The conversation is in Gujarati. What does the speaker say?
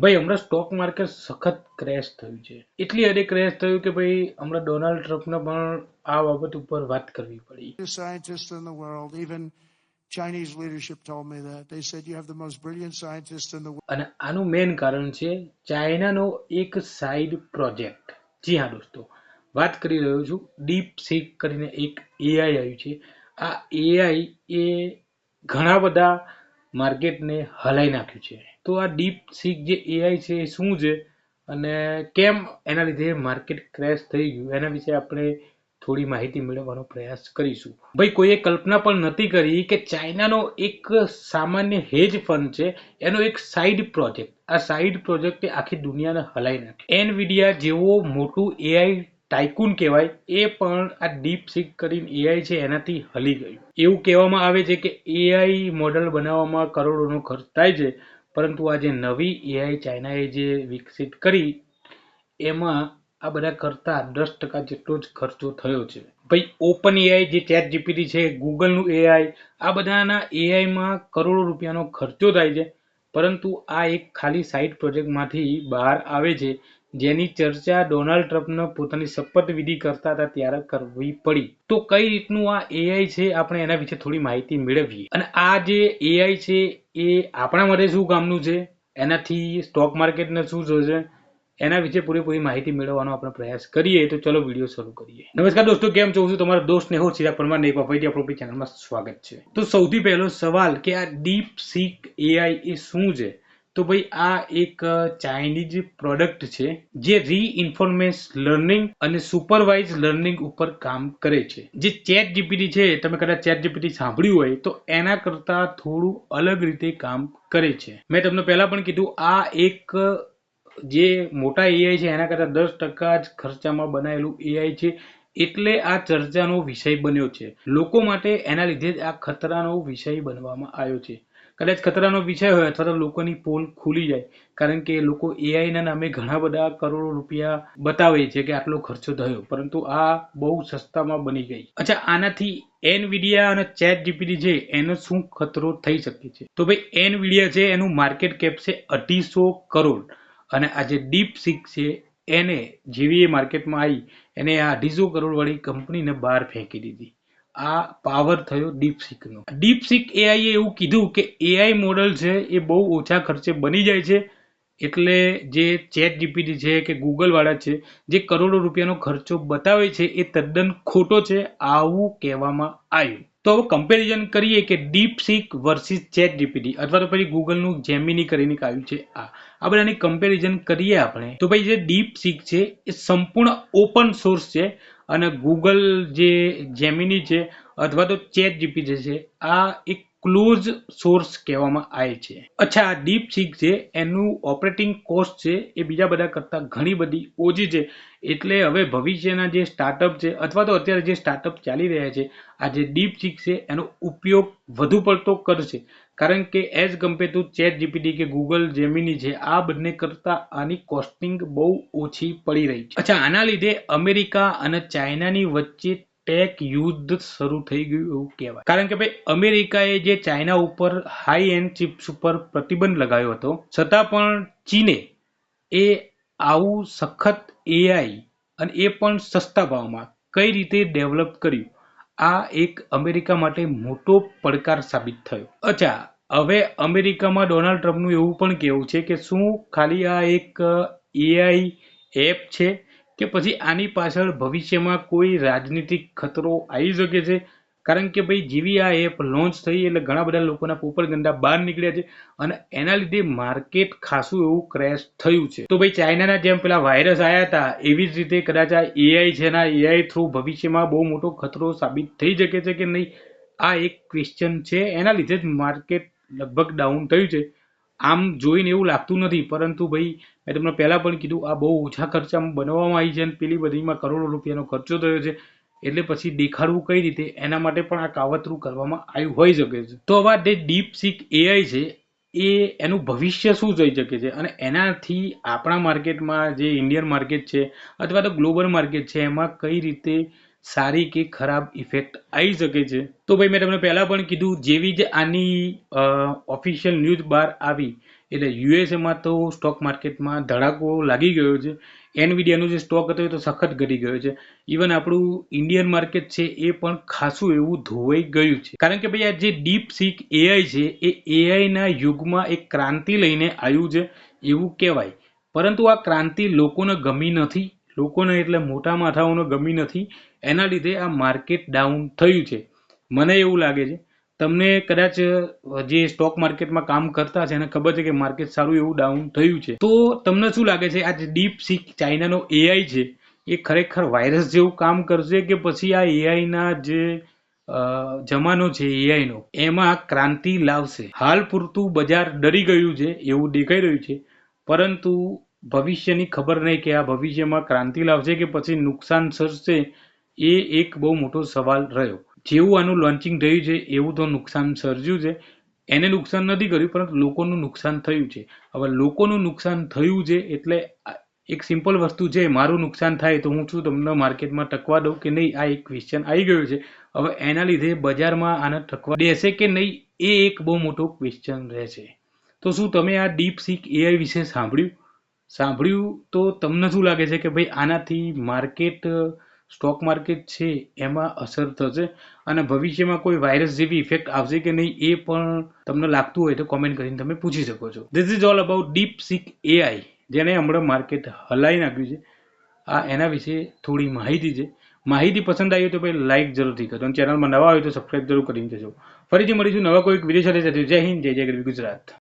ભાઈ હમણાં સ્ટોક માર્કેટ સખત ક્રેશ થયું છે એટલી હદે ક્રેશ થયું કે ભાઈ હમણાં ડોનાલ્ડ ટ્રમ્પને પણ આ બાબત ઉપર વાત કરવી પડી scientists in the world. Even Chinese leadership told me that. They said, You have the most brilliant scientists in the world. અને આનું મેઇન કારણ છે ચાઇનાનો એક સાઇડ પ્રોજેક્ટ જી હા દોસ્તો વાત કરી રહ્યો છું ડીપ સીક કરીને એક એઆઈ આવ્યું છે આ એઆઈ એ ઘણા બધા માર્કેટને હલાઈ નાખ્યું છે. તો આ ડીપ સીક જે એઆઈ છે એ શું છે? અને કેમ એના લીધે માર્કેટ ક્રેશ થઈ ગયું? એના વિશે આપણે થોડી માહિતી મેળવવાનો પ્રયાસ કરીશું. ભાઈ, કોઈએ કલ્પના પણ નથી કરી કે ચાઇનાનો એક સામાન્ય હેજ ફંડ છે, એનો એક સાઇડ પ્રોજેક્ટ. આ સાઇડ પ્રોજેક્ટે આખી દુનિયાને હલાઈ નાખી. એનવિડિયા જેવો મોટું એઆઈ ટાઇકુન કહેવાય, એ પણ આ ડીપ સિક કરીને એઆઈ છે એનાથી હલી ગયું. એવું કહેવામાં આવે છે કે એઆઈ મોડલ બનાવવામાં કરોડોનો ખર્ચ થાય છે, પરંતુ આ જે નવી એઆઈ ચાઇનાએ જે વિકસિત કરી, એમાં આ બધા કરતાં દસ ટકા જેટલો જ ખર્ચો થયો છે. ભાઈ, ઓપન એઆઈ જે ચેટ જીપીટી છે ગૂગલનું એઆઈ આ બધાના એઆઈમાં કરોડો રૂપિયાનો ખર્ચો થાય છે. પરંતુ આ એક ખાલી સાઇડ પ્રોજેક્ટમાંથી બહાર આવે છે, જેની ચર્ચા ડોનાલ્ડ ટ્રમ્પને પોતાની શપથવિધિ કરતા હતા ત્યારે કરવી પડી. તો કઈ રીતનું આ એઆઈ છે આપણે એના વિશે થોડી માહિતી મેળવીએ. અને આ જે એઆઈ છે એ આપણા માટે શું કામનું છે? એનાથી સ્ટોક માર્કેટને શું થશે એના વિશે પૂરેપૂરી માહિતી મેળવવાનો આપણે પ્રયાસ કરીએ તો ચલો વીડિયો શરૂ કરીએ. નમસ્કાર દોસ્તો, કેમ છો? છું તમારો દોસ્ત નેહો સીધા પરમાર નહીં પફાઈટી આપણી ચેનલમાં સ્વાગત છે. તો સૌથી પહેલો સવાલ કે આ ડીપ સીક એઆઈ એ શું છે? તો ભાઈ, આ એક ચાઇનીઝ પ્રોડક્ટ છે જે રીઇન્ફોર્મેન્સ લર્નિંગ અને સુપરવાઇઝ લર્નિંગ ઉપર કામ કરે છે. જે ચેટ જીપીટી છે, તમે કદાચ ચેટ જીપીટી સાંભળ્યું હોય, તો એના કરતા થોડું અલગ રીતે કામ કરે છે. મેં તમને પહેલા પણ કીધું, આ એક જે મોટા એઆઈ છે, એના કરતાં દસ ટકા જ ખર્ચામાં બનાવેલું એઆઈ છે, એટલે આ ચર્ચાનો વિષય બન્યો છે. લોકો માટે એના લીધે જ આ ખતરાનો વિષય બનવામાં આવ્યો છે. કદાચ ખતરાનો વિષય હોય અથવા તો લોકોની પોલ ખુલી જાય, કારણ કે લોકો એઆઈના નામે ઘણા બધા કરોડો રૂપિયા બતાવે છે કે આટલો ખર્ચો થયો, પરંતુ આ બહુ સસ્તામાં બની ગઈ. અચ્છા, આનાથી એનવીડિયા અને ચેટ જીપીટી છે, એનો શું ખતરો થઈ શકે છે? તો ભાઈ એનવીડિયા છે, એનું માર્કેટ કેપ છે અઢીસો કરોડ. અને આ જે ડીપ સિક છે, એને જેવી એ માર્કેટમાં આવી એને આ અઢીસો કરોડવાળી કંપનીને બહાર ફેંકી દીધી. આ પાવર થયો ડીપસીકનો ડીપસીક એઆઈએ એવું કીધું કે એઆઈ મોડલ છે એ બહુ ઓછા ખર્ચે બની જાય છે, એટલે જે ચેટ જીપીટી છે કે ગૂગલવાળા છે, જે કરોડો રૂપિયાનો ખર્ચો બતાવે છે, એ તદ્દન ખોટો છે, આવું કહેવામાં આવ્યું. તો હવે કમ્પેરિઝન કરીએ કે Deep Seek versus Chat GPT અથવા તો પછી ગૂગલનું જેમિની કરીને આવ્યું છે આ. આ બધાની કમ્પેરિઝન કરીએ આપણે. તો ભાઈ જે ડીપ સીક છે, એ સંપૂર્ણ ઓપન સોર્સ છે અને ગૂગલ જે જેમિની છે અથવા તો ચેટ જીપીટી છે, આ એક ક્લોઝ સોર્સ કહેવામાં આવે છે. અચ્છા, આ ડીપ સિક છે, એનું ઓપરેટિંગ કોસ્ટ છે એ બીજા બધા કરતાં ઘણી બધી ઓછી છે. એટલે હવે ભવિષ્યના જે સ્ટાર્ટઅપ છે અથવા તો અત્યારે જે સ્ટાર્ટઅપ ચાલી રહ્યા છે, આ જે ડીપ સિક છે, એનો ઉપયોગ વધુ પડતો કરશે. કારણ કે as compare to chat GPT કે ગૂગલ જેમિની છે, આ બંને કરતાં આની કોસ્ટિંગ બહુ ઓછી પડી રહી છે. અચ્છા, આના લીધે અમેરિકા અને ચાઇનાની વચ્ચે ટેક યુદ્ધ શરૂ થઈ ગયું એવું કહેવાય. કારણ કે ભાઈ, અમેરિકાએ જે ચાઇના ઉપર હાઈ એન્ડ ચિપ્સ ઉપર પ્રતિબંધ લગાવ્યો હતો, છતાં પણ ચીને એ આવું સખત એઆઈ અને એ પણ સસ્તા ભાવમાં કઈ રીતે ડેવલપ કર્યું? આ એક અમેરિકા માટે મોટો પડકાર સાબિત થયો. અચ્છા, હવે અમેરિકામાં ડોનાલ્ડ ટ્રમ્પનું એવું પણ કહેવું છે કે શું ખાલી આ એક એઆઈ એપ છે? કે પછી આની પાછળ ભવિષ્યમાં કોઈ રાજનીતિક ખતરો આવી શકે છે? કારણ કે ભાઈ, જેવી આ એપ લોન્ચ થઈ એટલે ઘણા બધા લોકોના પોપરગંડા બહાર નીકળ્યા છે અને એના લીધે માર્કેટ ખાસું એવું ક્રેશ થયું છે. તો ભાઈ, ચાઇનાના જેમ પેલા વાયરસ આવ્યા હતા, એવી જ રીતે કદાચ આ એઆઈ છે ના એઆઈ થ્રુ ભવિષ્યમાં બહુ મોટો ખતરો સાબિત થઈ શકે છે કે નહીં? આ એક ક્વેશ્ચન છે. એના લીધે જ માર્કેટ લગભગ ડાઉન થયું છે. આમ જોઈને એવું લાગતું નથી. પરંતુ ભાઈ, મેં તમને પહેલાં પણ કીધું, આ બહુ ઓછા ખર્ચામાં બનાવવામાં આવી છે અને પેલી બધીમાં કરોડો રૂપિયાનો ખર્ચો થયો છે. એટલે પછી દેખાડવું કઈ રીતે? એના માટે પણ આ કાવતરું કરવામાં આવ્યું હોઈ શકે છે. તો હવે જે ડીપ સિક એઆઈ છે, એ એનું ભવિષ્ય શું થઈ શકે છે? અને એનાથી આપણા માર્કેટમાં જે ઇન્ડિયન માર્કેટ છે, અથવા તો ગ્લોબલ માર્કેટ છે, એમાં કઈ રીતે સારી કે ખરાબ ઇફેક્ટ આવી શકે છે. તો ભાઈ મેં તમને પહેલાં પણ કીધું, જેવી જ આની ઓફિશિયલ ન્યૂઝ બહાર આવી, એટલે યુએસએમાં તો સ્ટોક માર્કેટમાં ધડાકો લાગી ગયો છે. એનવીડિયાનો જે સ્ટોક હતો એ તો સખત ઘટી ગયો છે. ઇવન આપણું ઇન્ડિયન માર્કેટ છે એ પણ ખાસું એવું ધોવાઈ ગયું છે. કારણ કે ભાઈ આ જે ડીપ સીક એઆઈ છે, એ એઆઈના યુગમાં એક ક્રાંતિ લઈને આવ્યું છે, એવું કહેવાય. પરંતુ આ ક્રાંતિ લોકોને ગમી નથી. લોકોને એટલે મોટા માથાઓને ગમી નથી. એના લીધે આ માર્કેટ ડાઉન થયું છે. મને એવું લાગે છે. તમને કદાચ જે સ્ટોક માર્કેટમાં કામ કરતા છે એને ખબર છે કે માર્કેટ સારું એવું ડાઉન થયું છે. તો તમને શું લાગે છે? આ ડીપ સીક ચાઇનાનો એઆઈ છે, એ ખરેખર વાયરસ જેવું કામ કરશે કે પછી આ એઆઈના જે જમાનો છે એઆઈનો એમાં ક્રાંતિ લાવશે? હાલ પૂરતું બજાર ડરી ગયું છે, એવું દેખાઈ રહ્યું છે. પરંતુ ભવિષ્યની ખબર નહીં કે આ ભવિષ્યમાં ક્રાંતિ લાવશે કે પછી નુકસાન સર્જશે એ એક બહુ મોટો સવાલ રહ્યો. જેવું આનું લોન્ચિંગ થયું છે, એવું તો નુકસાન સર્જ્યું છે. એને નુકસાન નથી કર્યું, પરંતુ લોકોનું નુકસાન થયું છે. હવે લોકોનું નુકસાન થયું છે એટલે એક સિમ્પલ વસ્તુ છે, મારું નુકસાન થાય તો હું શું તમને માર્કેટમાં ટકવા દઉં કે નહીં? આ એક ક્વેશ્ચન આવી ગયું છે. હવે એના લીધે બજારમાં આને ટકવા દેશે કે નહીં? એ એક બહુ મોટો ક્વેશ્ચન રહેશે તો શું તમે આ ડીપ સીક એઆઈ વિશે સાંભળ્યું? સાંભળ્યું તો તમને શું લાગે છે કે ભાઈ આનાથી માર્કેટ સ્ટોક માર્કેટ છે, એમાં અસર થશે અને ભવિષ્યમાં કોઈ વાયરસ જેવી ઇફેક્ટ આવશે કે નહીં એ પણ તમને લાગતું હોય તો કોમેન્ટ કરીને તમે પૂછી શકો છો. This is all about DeepSeek AI જેને હમણાં માર્કેટ હલાવી નાખ્યું છે. આ એના વિશે થોડી માહિતી છે. માહિતી પસંદ આવી હોય તો ભાઈ લાઇક જરૂરથી કરજો અને ચેનલમાં નવા હોય તો સબસ્ક્રાઈબ જરૂર કરીને જજો. ફરીથી મળીશું નવા કોઈ વીડિયો સાથે જય હિન્દ, જય જય ગુજરાત.